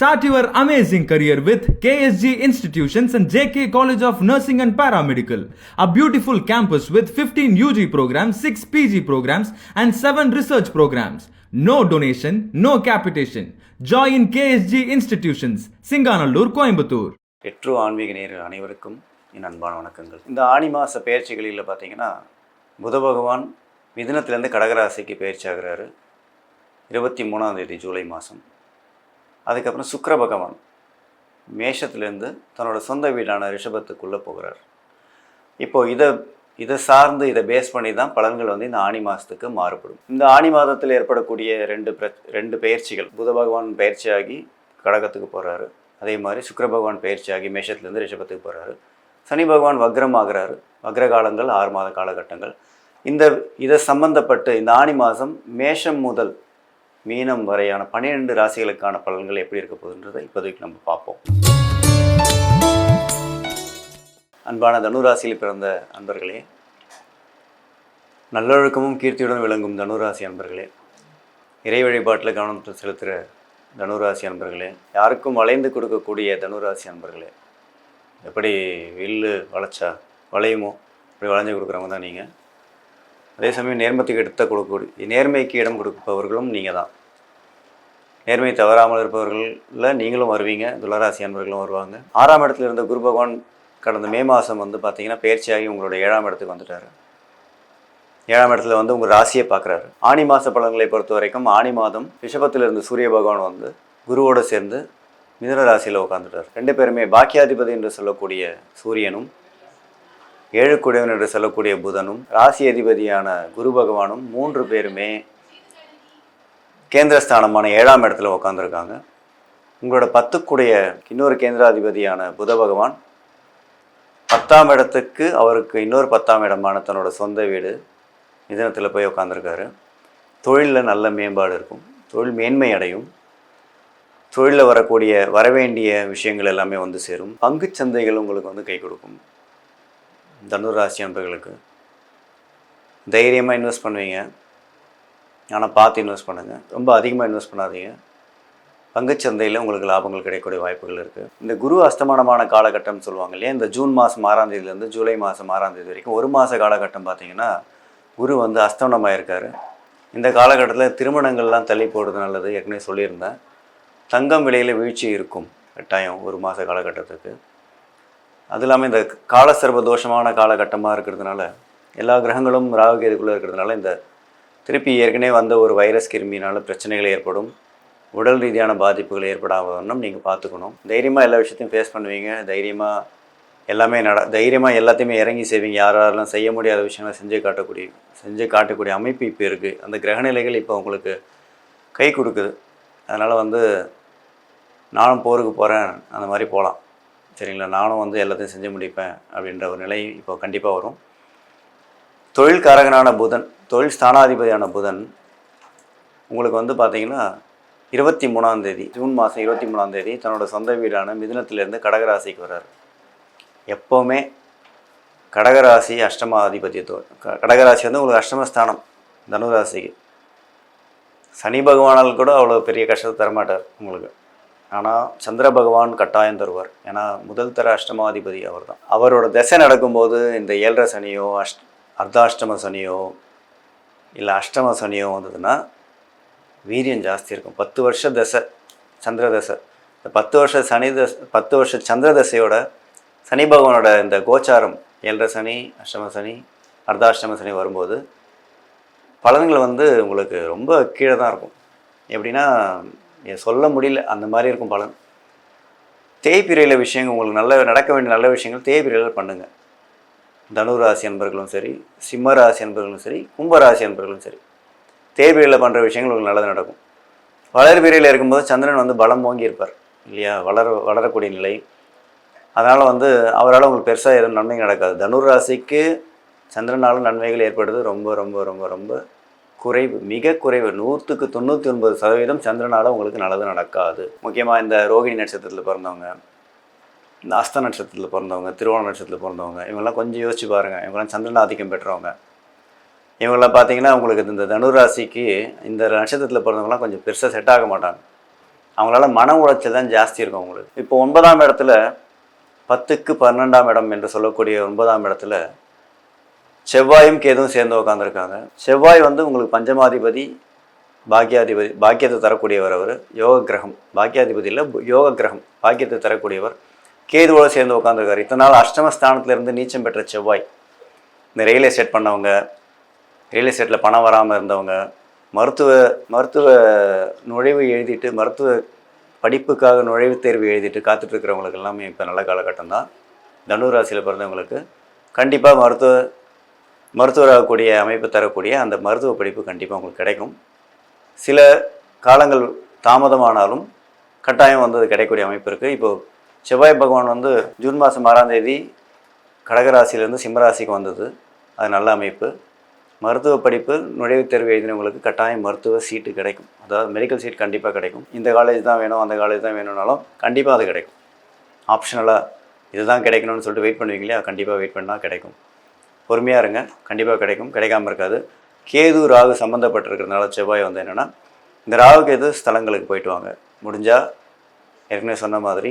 Start your amazing career with KSG Institutions and JK College of Nursing and Paramedical, a beautiful campus with 15 UG programs, 6 PG programs, and 7 research programs. No donation, no capitation. Join KSG Institutions, Singanallur, Coimbatore. பெட்ரோ ஆன்மீக நேயர்கள் அனைவருக்கும் என் அன்பான வணக்கங்கள் இந்த ஆணி மாத பயிற்சிகளில் பார்த்தீங்கன்னா புத பகவான் மிதுனத்திலேருந்து கடகராசிக்கு பயிற்சி ஆகிறாரு இருபத்தி மூணாம் தேதி ஜூலை மாதம் அதுக்கப்புறம் சுக்கர பகவான் மேஷத்துலேருந்து தன்னோட சொந்த வீடான ரிஷபத்துக்குள்ளே போகிறார். இப்போது இதை இதை சார்ந்து இதை பேஸ் பண்ணி தான் பலன்கள் வந்து இந்த ஆணி மாதத்துக்கு மாறுபடும். இந்த ஆணி மாதத்தில் ஏற்படக்கூடிய ரெண்டு பிர ரெண்டு பயிற்சிகள் புத பகவான் பயிற்சியாகி கடகத்துக்கு போகிறாரு அதே மாதிரி சுக்கர பகவான் பயிற்சியாகி மேஷத்துலேருந்து ரிஷபத்துக்கு போகிறாரு சனி பகவான் வக்ரம் ஆகிறாரு வக்ர காலங்கள் ஆறு மாத காலகட்டங்கள். இந்த இதை சம்பந்தப்பட்டு இந்த ஆணி மாதம் மேஷம் முதல் மீனம் வரையான பன்னிரெண்டு ராசிகளுக்கான பலன்கள் எப்படி இருக்க போகுதுன்றதை இப்போதைக்கு நம்ம பார்ப்போம். அன்பான தனுராசியில் பிறந்த அன்பர்களே நல்லொழுக்கமும் கீர்த்தியுடன் விளங்கும் தனுராசி அன்பர்களே இறை வழிபாட்டில் கவனம் செலுத்துகிற தனுராசி அன்பர்களே யாருக்கும் வளைந்து கொடுக்கக்கூடிய தனுராசி அன்பர்களே எப்படி வில்லு வளைச்சா வளையுமோ அப்படி வளைஞ்சு கொடுக்குறவங்க தான் நீங்கள் அதே சமயம் நேர்மத்துக்கு எடுத்த கொடுக்கக்கூடிய நேர்மைக்கு இடம் கொடுப்பவர்களும் நீங்கள் தான். நேர்மை தவறாமல் இருப்பவர்களில் நீங்களும் வருவீங்க துளராசி அன்பர்களும் வருவாங்க. ஆறாம் இடத்துல இருந்த குரு பகவான் கடந்த மே மாதம் வந்து பார்த்தீங்கன்னா பயிற்சியாகி உங்களோட ஏழாம் இடத்துக்கு வந்துட்டார். ஏழாம் இடத்துல வந்து உங்கள் ராசியை பார்க்குறாரு ஆணி மாத பலன்களை பொறுத்த வரைக்கும் ஆணி மாதம் ரிஷபத்தில் இருந்த சூரிய பகவான் வந்து குருவோடு சேர்ந்து மிதன ராசியில் உட்காந்துட்டார் ரெண்டு பேருமே பாக்கியாதிபதி என்று சொல்லக்கூடிய சூரியனும் ஏழுக்குடையவன் என்று சொல்லக்கூடிய புதனும் ராசி அதிபதியான குரு பகவானும் மூன்று பேருமே கேந்திரஸ்தானமான ஏழாம் இடத்துல உட்காந்துருக்காங்க உங்களோட பத்துக்குடைய இன்னொரு கேந்திராதிபதியான புத பகவான் பத்தாம் இடத்துக்கு அவருக்கு இன்னொரு பத்தாம் இடமான தன்னோட சொந்த வீடு மிதனத்தில் போய் உட்காந்துருக்காரு தொழிலில் நல்ல மேம்பாடு இருக்கும். தொழில் மேன்மை அடையும். தொழிலில் வரக்கூடிய வரவேண்டிய விஷயங்கள் எல்லாமே வந்து சேரும். பங்குச் சந்தைகள் உங்களுக்கு வந்து கை கொடுக்கும். தனுராசி அன்பர்களுக்கு. தைரியமாக இன்வெஸ்ட் பண்ணுவீங்க. ஆனால் பார்த்து இன்வெஸ்ட் பண்ணுங்கள் ரொம்ப அதிகமாக இன்வெஸ்ட் பண்ணாதீங்க. பங்குச்சந்தையில் உங்களுக்கு லாபங்கள் கிடைக்கக்கூடிய வாய்ப்புகள் இருக்குது இந்த குரு அஸ்தமானமான காலகட்டம்னு சொல்லுவாங்க இல்லையா? இந்த ஜூன் மாதம் ஆறாம் தேதியிலேருந்து ஜூலை மாதம் ஆறாம் தேதி வரைக்கும் ஒரு மாத காலகட்டம் பார்த்தீங்கன்னா குரு வந்து அஸ்தமனமாக இருக்கார் இந்த காலகட்டத்தில் திருமணங்கள்லாம் தள்ளி போடுறது நல்லது ஏற்கனவே சொல்லியிருந்தேன். தங்கம் விலையில் வீழ்ச்சி இருக்கும். கட்டாயம் ஒரு மாத காலகட்டத்துக்கு. அது இல்லாமல் இந்த காலசர்ப தோஷமான காலகட்டமாக இருக்கிறதுனால எல்லா கிரகங்களும் ராகுகேதுக்குள்ளே இருக்கிறதுனால இந்த திருப்பி ஏற்கனவே வந்த ஒரு வைரஸ் கிருமியினால பிரச்சனைகள் ஏற்படும். உடல் ரீதியான பாதிப்புகள் ஏற்படாமல் நீங்கள் பார்த்துக்கணும். தைரியமாக எல்லா விஷயத்தையும் ஃபேஸ் பண்ணுவீங்க. தைரியமாக எல்லாமே நட தைரியமாக எல்லாத்தையுமே இறங்கி செய்வீங்க. யாராலும் யாரெல்லாம் செய்ய முடியாத விஷயங்களை செஞ்சு காட்டக்கூடிய செஞ்சு காட்டக்கூடிய அமைப்பு இப்போ இருக்குது அந்த கிரகநிலைகள் இப்போ உங்களுக்கு கை கொடுக்குது. அதனால் வந்து நானும் போருக்கு போகிறேன் அந்த மாதிரி போகலாம் சரிங்களா? நானும் வந்து எல்லாத்தையும் செஞ்சு முடிப்பேன் அப்படின்ற ஒரு நிலை இப்போ கண்டிப்பாக வரும். தொழில்காரகனான புதன் தொழில் ஸ்தானாதிபதியான புதன் உங்களுக்கு வந்து பார்த்தீங்கன்னா இருபத்தி மூணாம் தேதி ஜூன் மாதம் இருபத்தி மூணாம் தேதி தன்னோட சொந்த வீடான மிதுனத்திலேருந்து கடகராசிக்கு வர்றார். எப்போவுமே கடகராசி அஷ்டமாதிபத்தியத்தோ கடகராசி வந்து உங்களுக்கு அஷ்டமஸ்தானம் தனுராசிக்கு. சனி பகவானால் கூட அவ்வளோ பெரிய கஷ்டத்தை தரமாட்டார் உங்களுக்கு. ஆனால் சந்திர பகவான் கட்டாயம் தருவார். ஏன்னா முதல் தர அஷ்டமாதிபதி அவர் தான் அவரோட திசை நடக்கும்போது இந்த ஏழரை சனியோ அஷ்ட அர்த்தாஷ்டம சனியோ இல்லை அஷ்டம சனியோ வந்ததுன்னா வீரியம் ஜாஸ்தி இருக்கும். பத்து வருஷ தசை சந்திர தசை. இந்த பத்து வருஷ சனி தச பத்து வருஷ சந்திர தசையோட சனி பகவானோட இந்த கோச்சாரம் ஏழரை சனி அஷ்டம சனி அர்த்தாஷ்டம சனி வரும்போது பலன்கள் வந்து உங்களுக்கு ரொம்ப கீழே தான் இருக்கும். எப்படின்னா சொல்ல முடியல அந்த மாதிரி இருக்கும் பலன். தேய்பிரையில் விஷயங்கள் உங்களுக்கு நல்ல நடக்க வேண்டிய நல்ல விஷயங்கள் தேய்பிரையில் பண்ணுங்கள் தனுராசி அன்பர்களும் சரி சிம்ம ராசி அன்பர்களும் சரி கும்பராசி அன்பர்களும் சரி தேய்பிரையில் பண்ணுற விஷயங்கள் உங்களுக்கு நல்லது நடக்கும். வளர்பிரையில் இருக்கும்போது சந்திரன் வந்து பலம் ஓங்கி இருப்பார் இல்லையா? வளர வளரக்கூடிய நிலை. அதனால் வந்து அவரால் உங்களுக்கு பெருசாக எதுவும் நன்மை நடக்காது. தனுர் ராசிக்கு நன்மைகள் ஏற்படுறது ரொம்ப ரொம்ப ரொம்ப ரொம்ப குறைவு மிக குறைவு. நூற்றுக்கு தொண்ணூற்றி ஒன்பது சதவீதம் சந்திரனால உங்களுக்கு நல்லது நடக்காது. முக்கியமாக இந்த ரோகிணி நட்சத்திரத்தில் பிறந்தவங்க இந்த அஸ்த நட்சத்திரத்தில் பிறந்தவங்க திருவோண நட்சத்திரத்தில் பிறந்தவங்க இவங்கெல்லாம் கொஞ்சம் யோசிச்சு பாருங்கள் இவங்கெல்லாம் சந்திரன் ஆதிக்கம் பெற்றவங்க. இவங்களாம் பார்த்தீங்கன்னா உங்களுக்கு இந்த தனுராசிக்கு இந்த நட்சத்திரத்தில் பிறந்தவங்களாம் கொஞ்சம் பெருசாக செட் ஆக மாட்டாங்க. அவங்களால மன உளைச்சல் தான் ஜாஸ்தி இருக்கும் அவங்களுக்கு. இப்போ ஒன்பதாம் இடத்துல பத்துக்கு பன்னெண்டாம் இடம் என்று சொல்லக்கூடிய ஒன்பதாம் இடத்துல செவ்வாயும் கேதுவும் சேர்ந்து உட்காந்துருக்காங்க செவ்வாய் வந்து உங்களுக்கு பஞ்சமாதிபதி பாக்கியாதிபதி பாக்கியத்தை தரக்கூடியவர் அவர். யோக கிரகம் பாக்கியாதிபதி இல்லை யோக கிரகம் பாக்கியத்தை தரக்கூடியவர். கேதுவோட சேர்ந்து உட்காந்துருக்காரு இத்தனை நாள் அஷ்டம இருந்து நீச்சம் பெற்ற செவ்வாய். இந்த ரியல் எஸ்டேட் பண்ணவங்க ரியல் எஸ்டேட்டில் பணம் வராமல் இருந்தவங்க மருத்துவ மருத்துவ நுழைவு எழுதிட்டு மருத்துவ படிப்புக்காக நுழைவுத் தேர்வு எழுதிட்டு காத்துட்ருக்கிறவங்களுக்கு எல்லாமே இப்போ நல்ல காலகட்டம் தான். தனுராசியில் பிறந்தவங்களுக்கு கண்டிப்பாக மருத்துவ மருத்துவராகக்கூடிய அமைப்பு தரக்கூடிய அந்த மருத்துவ படிப்பு கண்டிப்பாக உங்களுக்கு கிடைக்கும். சில காலங்கள் தாமதமானாலும் கட்டாயம் வந்து அது கிடைக்கக்கூடிய அமைப்பு இருக்குது இப்போது செவ்வாய் பகவான் வந்து ஜூன் மாதம் ஆறாம் தேதி கடகராசியிலேருந்து சிம்மராசிக்கு வந்தது. அது நல்ல அமைப்பு. மருத்துவ படிப்பு நுழைவுத் தேர்வு எழுதினவங்களுக்கு கட்டாயம் மருத்துவ சீட்டு கிடைக்கும். அதாவது மெடிக்கல் சீட் கண்டிப்பாக கிடைக்கும். இந்த காலேஜ் தான் வேணும் அந்த காலேஜ் தான் வேணும்னாலும் கண்டிப்பாக அது கிடைக்கும். ஆப்ஷனலாக இதுதான் கிடைக்கணும்னு சொல்லிட்டு வெயிட் பண்ணுவீங்களே கண்டிப்பாக வெயிட் பண்ணால் கிடைக்கும். பொறுமையாக இருங்க. கண்டிப்பாக கிடைக்கும். கிடைக்காம இருக்காது. கேது ராகு சம்மந்தப்பட்டிருக்கிறதுனால செவ்வாய் வந்து என்னென்னா இந்த ராகு கேது ஸ்தலங்களுக்கு போயிட்டு வாங்க. முடிஞ்சால் ஏற்கனவே சொன்ன மாதிரி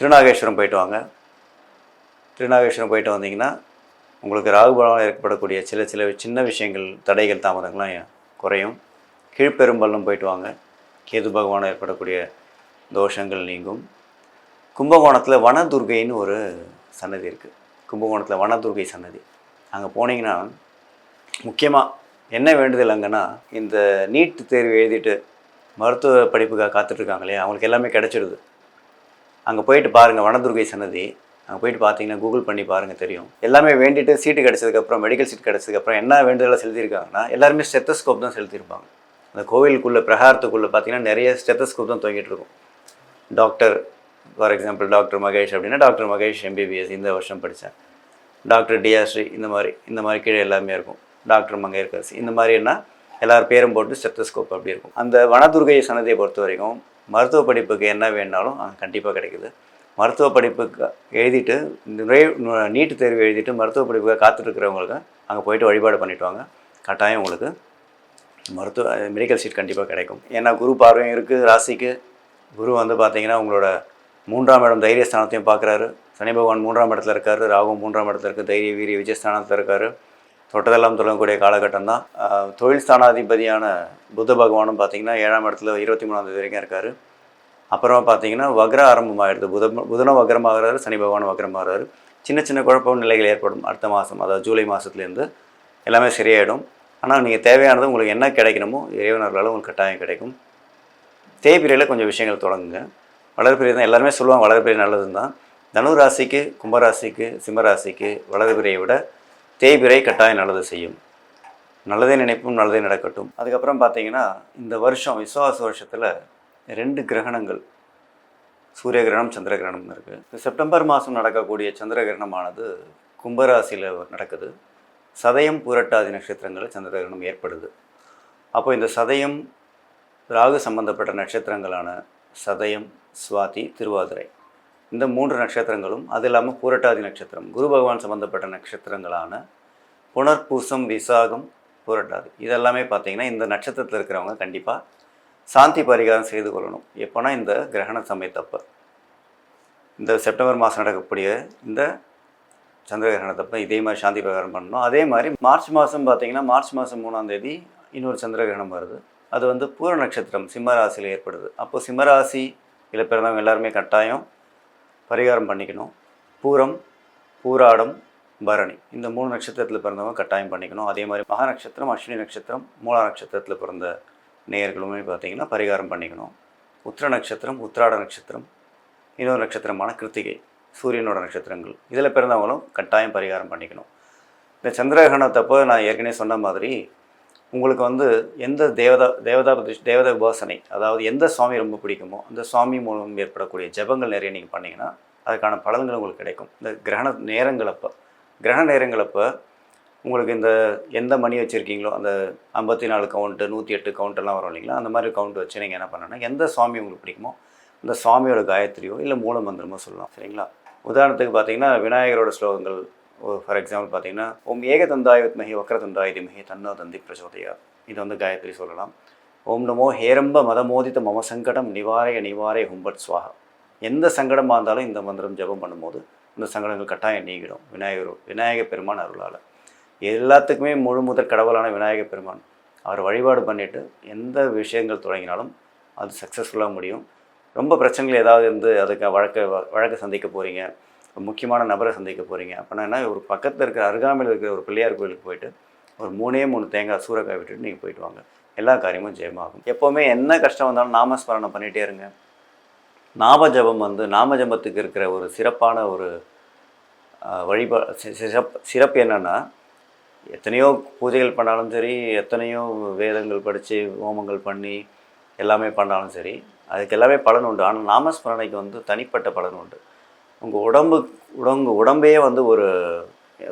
திருநாகேஸ்வரம் போயிட்டு வாங்க. திருநாகேஸ்வரம் போயிட்டு வந்தீங்கன்னா உங்களுக்கு ராகுபலம் ஏற்படக்கூடிய சில சில சின்ன விஷயங்கள் தடைகள் தாமதங்கள்லாம் குறையும். கீழ்ப்பெரும்பள்ளம் போயிட்டு வாங்க. கேது பகவான் ஏற்படக்கூடிய தோஷங்கள் நீங்கும். கும்பகோணத்தில் வனதுர்கைன்னு ஒரு சன்னதி இருக்குது கும்பகோணத்தில் வனதுர்கை சன்னதி. அங்கே போனீங்கன்னா முக்கியமாக என்ன வேண்டுதல் அங்கன்னா இந்த நீட் தேர்வு எழுதிட்டு மருத்துவ படிப்புக்காக காத்துட்ருக்காங்க இல்லையா? அவங்களுக்கு எல்லாமே கிடச்சிடுது அங்கே போயிட்டு பாருங்கள் வனதுர்கை சன்னதி. அங்கே போயிட்டு பார்த்தீங்கன்னா கூகுள் பண்ணி பாருங்கள் தெரியும். எல்லாமே வேண்டிட்டு சீட்டு கிடச்சதுக்கப்புறம் மெடிக்கல் சீட் கிடச்சதுக்கப்புறம் என்ன வேண்டுதலாக செலுத்தியிருக்காங்கன்னா எல்லாருமே ஸ்டெத்தஸ்கோப் தான் செலுத்தியிருப்பாங்க. அந்த கோவிலுக்குள்ளே பிரகாரத்துக்குள்ளே பார்த்தீங்கன்னா நிறைய ஸ்டெத்தஸ்கோப் தான் தொங்கிட்டு இருக்கும். Doctor for example doctor Mahesh அப்படின்னா டாக்டர் மகேஷ் எம்பிபிஎஸ் இந்த வருஷம் படித்தேன் டாக்டர் டிஆர்ஸ்ரீ இந்த மாதிரி இந்த மாதிரி கீழே எல்லாமே இருக்கும். டாக்டர் மங்கையர்கரசி இந்த மாதிரின்னா எல்லார் பேரும் போட்டு ஸ்டெத்தஸ்கோப் அப்படி இருக்கும். அந்த வனதுர்கை சன்னதியை பொறுத்த வரைக்கும் மருத்துவ படிப்புக்கு என்ன வேணாலும் கண்டிப்பாக கிடைக்குது. மருத்துவ படிப்புக்கு எழுதிட்டு நுழை நீட்டு தேர்வு எழுதிட்டு மருத்துவ படிப்புக்காக காத்துட்ருக்கிறவங்களுக்கு அங்கே போயிட்டு வழிபாடு பண்ணிட்டு வாங்க கட்டாயம் உங்களுக்கு மருத்துவ மெடிக்கல் சீட் கண்டிப்பாக கிடைக்கும். ஏன்னா குரு பார்வையும் இருக்குது ராசிக்கு. குரு வந்து பார்த்தீங்கன்னா உங்களோட மூன்றாம் இடம் தைரியஸ்தானத்தையும் பார்க்குறாரு சனி பகவான் மூன்றாம் இடத்துல இருக்காரு ராகு மூன்றாம் இடத்துல இருக்குது தைரிய வீரிய விஜயஸ்தானத்தில் இருக்காரு. தொட்டதெல்லாம் தொடங்கக்கூடிய காலகட்டம் தான் தொழில் ஸ்தானாதிபதியான புத்த பகவானும் பார்த்தீங்கன்னா ஏழாம் இடத்துல இருபத்தி மூணாம் தேதி வரைக்கும் இருக்கார். அப்புறமா பார்த்தீங்கன்னா வக்ர ஆரம்பமாகிடுது புத புதனும் வக்ரமாகிறாரு சனி பகவானும் வக்ரமாகிறாரு. சின்ன சின்ன குழப்பம் நிலைகள் ஏற்படும். அடுத்த மாதம் அதாவது ஜூலை மாதத்துலேருந்து எல்லாமே சரியாயிடும். ஆனால் நீங்கள் தேவையானது உங்களுக்கு என்ன கிடைக்கணுமோ இறைவனர்களால் உங்களுக்கு கட்டாயம் கிடைக்கும். தேய்பிரியில் கொஞ்சம் விஷயங்கள் தொடங்குங்க. வளர்பிறை தான் எல்லாருமே சொல்லுவாங்க வளர்பிறை நல்லதுன்னு தான் தனுராசிக்கு கும்பராசிக்கு சிம்மராசிக்கு வளர்பிரியை விட தேய்பிறை கட்டாயம் நல்லது செய்யும். நல்லதே நினைப்பும் நல்லதே நடக்கட்டும். அதுக்கப்புறம் பார்த்தீங்கன்னா இந்த வருஷம் விசுவாச வருஷத்தில் ரெண்டு கிரகணங்கள். சூரிய கிரகணம் சந்திர கிரகணம் இருக்குது செப்டம்பர் மாதம் நடக்கக்கூடிய சந்திர கிரகணமானது கும்பராசியில் நடக்குது. சதயம் பூரட்டாதி நட்சத்திரங்களில் சந்திர கிரகணம் ஏற்படுது. அப்போ இந்த சதயம் ராகு சம்பந்தப்பட்ட நட்சத்திரங்களான சதயம் சுவாதி திருவாதிரை. இந்த மூன்று நட்சத்திரங்களும் அது இல்லாமல் பூரட்டாதி நட்சத்திரம் குரு பகவான் சம்பந்தப்பட்ட நட்சத்திரங்களான புனர்பூசம் விசாகம் பூரட்டாதி. இதெல்லாமே பார்த்திங்கன்னா இந்த நட்சத்திரத்தில் இருக்கிறவங்க கண்டிப்பாக சாந்தி பரிகாரம் செய்து கொள்ளணும். எப்போனா இந்த கிரகண சமயத்தப்போ. இந்த செப்டம்பர் மாதம் நடக்கக்கூடிய இந்த சந்திர கிரகணத்தப்போ இதே மாதிரி சாந்தி பரிகாரம் பண்ணணும். அதே மாதிரி மார்ச் மாதம் பார்த்தீங்கன்னா மார்ச் மாதம் மூணாம் தேதி இன்னொரு சந்திர கிரகணம் வருது. அது வந்து பூர நட்சத்திரம் சிம்மராசியில் ஏற்படுது. அப்போ சிம்மராசி இல்லை பிறந்தவங்க எல்லாருமே கட்டாயம் பரிகாரம் பண்ணிக்கணும். பூரம் பூராடம் பரணி. இந்த மூணு நட்சத்திரத்தில் பிறந்தவங்க கட்டாயம் பண்ணிக்கணும். அதே மாதிரி மகா நட்சத்திரம் அஸ்வினி நட்சத்திரம் மூலா நட்சத்திரத்தில் பிறந்த நேயர்களுமே பார்த்தீங்கன்னா பரிகாரம் பண்ணிக்கணும். உத்திர நட்சத்திரம் உத்திராட நட்சத்திரம் இன்னொரு நட்சத்திரமான கிருத்திகை சூரியனோட நட்சத்திரங்கள். இதில் பிறந்தவங்களும் கட்டாயம் பரிகாரம் பண்ணிக்கணும். இந்த சந்திரகிரகணத்தப்போ நான் ஏற்கனவே சொன்ன மாதிரி உங்களுக்கு வந்து எந்த தேவதா தேவதா பிரதிஷ் தேவதா உபாசனை அதாவது எந்த சுவாமி ரொம்ப பிடிக்குமோ அந்த சுவாமி மூலம் ஏற்படக்கூடிய ஜெபங்கள் நிறைய நீங்கள் பண்ணிங்கன்னா அதுக்கான பலன்கள் உங்களுக்கு கிடைக்கும். இந்த கிரகண நேரங்களப்போ கிரகண நேரங்களப்போ உங்களுக்கு இந்த எந்த மணி வச்சுருக்கீங்களோ அந்த ஐம்பத்தி நாலு கவுண்ட்டு நூற்றி எட்டு கவுண்ட்டெல்லாம் வரும் இல்லைங்களா அந்த மாதிரி கவுண்ட் வச்சு நீங்கள் என்ன பண்ணணும்னா எந்த சுவாமி உங்களுக்கு பிடிக்குமோ அந்த சுவாமியோட காயத்ரியோ இல்லை மூல மந்திரமோ சொல்லலாம் சரிங்களா? உதாரணத்துக்கு பார்த்தீங்கன்னா விநாயகரோட ஸ்லோகங்கள் ஃபார் எக்ஸாம்பிள் பார்த்தீங்கன்னா ஓம் ஏகதந்தாய வித்மகி வக்ரதந்தாய திமகி தன்னோ தந்தி பிரச்சோதயா இது வந்து காயத்ரி சொல்லலாம். ஓம் நமோ ஹேரம்ப மதமோதித்த மம சங்கடம் நிவாரய நிவாரய ஹும்பட் சுவாகா எந்த சங்கடமாக இருந்தாலும் இந்த மந்திரம் ஜெபம் பண்ணும்போது இந்த சங்கடங்கள் கட்டாயம் நீங்கிடும். விநாயகர் விநாயக பெருமான் அருளால். எல்லாத்துக்குமே முழு முதற் கடவுளான விநாயக பெருமான். அவர் வழிபாடு பண்ணிவிட்டு எந்த விஷயங்கள் தொடங்கினாலும் அது சக்ஸஸ்ஃபுல்லாக முடியும். ரொம்ப பிரச்சனைகள் ஏதாவது இருந்து அதுக்கு வழக்க வழக்கு சந்திக்க போகிறீங்க முக்கியமான நபரை சந்திக்க போகிறீங்க அப்படின்னா என்ன, ஒரு பக்கத்தில் இருக்கிற அருகாமையில் இருக்கிற ஒரு பிள்ளையார் கோயிலுக்கு போயிட்டு ஒரு மூணே மூணு தேங்காய் சூறக்காய் விட்டுட்டு நீங்கள் போயிட்டு வாங்க. எல்லா காரியமும் ஜெயமாகும். எப்போவுமே என்ன கஷ்டம் வந்தாலும் நாமஸ்மரணம் பண்ணிகிட்டே இருங்க. நாம ஜபம் வந்து நாம ஜபத்துக்கு இருக்கிற ஒரு சிறப்பான ஒரு வழிபா சிறப்பு சிறப்பு என்னென்னா எத்தனையோ பூஜைகள் பண்ணாலும் சரி எத்தனையோ வேதங்கள் படித்து ஹோமங்கள் பண்ணி எல்லாமே பண்ணாலும் சரி அதுக்கு எல்லாமே பலன் உண்டு. ஆனால் நாமஸ்மரணைக்கு வந்து தனிப்பட்ட பலன் உண்டு. உங்கள் உடம்பு உடம்பு உடம்பே வந்து ஒரு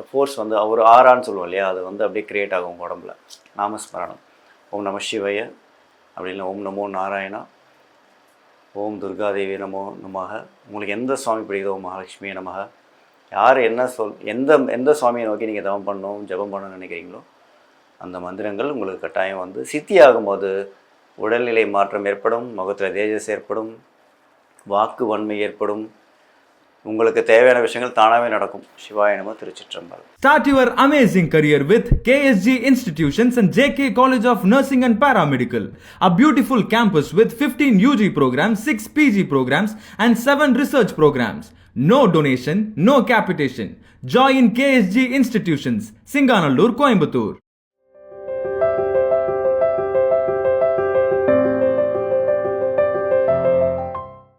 ஃபோர்ஸ் வந்து ஒரு ஆறான்னு சொல்லுவோம் இல்லையா? அது வந்து அப்படியே க்ரியேட் ஆகும் உங்கள் உடம்புல. நாமஸ்மரணம். ஓம் நம சிவய. அப்படி இல்லை ஓம் நமோ நாராயணா. ஓம் துர்காதேவி நமோ நமக. உங்களுக்கு எந்த சுவாமி பிடிக்குதோ ஓம் மகாலட்சுமி நமக. யார் என்ன சொல் எந்த எந்த சுவாமியை நோக்கி நீங்கள் தவம் பண்ணணும் ஜெபம் பண்ணணும்னு நினைக்கிறீங்களோ அந்த மந்திரங்கள் உங்களுக்கு கட்டாயம் வந்து சித்தி ஆகும்போது உடல்நிலை மாற்றம் ஏற்படும் முகத்தில் தேஜஸ் ஏற்படும் வாக்கு வன்மை ஏற்படும் உங்களுக்கு தேவையான விஷயங்கள் தானாகவே நடக்கும் சிவாயனமோ திருச்சிற்றம்பலம் start your amazing career with KSG institutions and JK college of nursing and paramedical a beautiful campus with fifteen UG programmes six PG programmes and seven research programmes no donation no capitation join KSG institutions Singanallur Coimbatore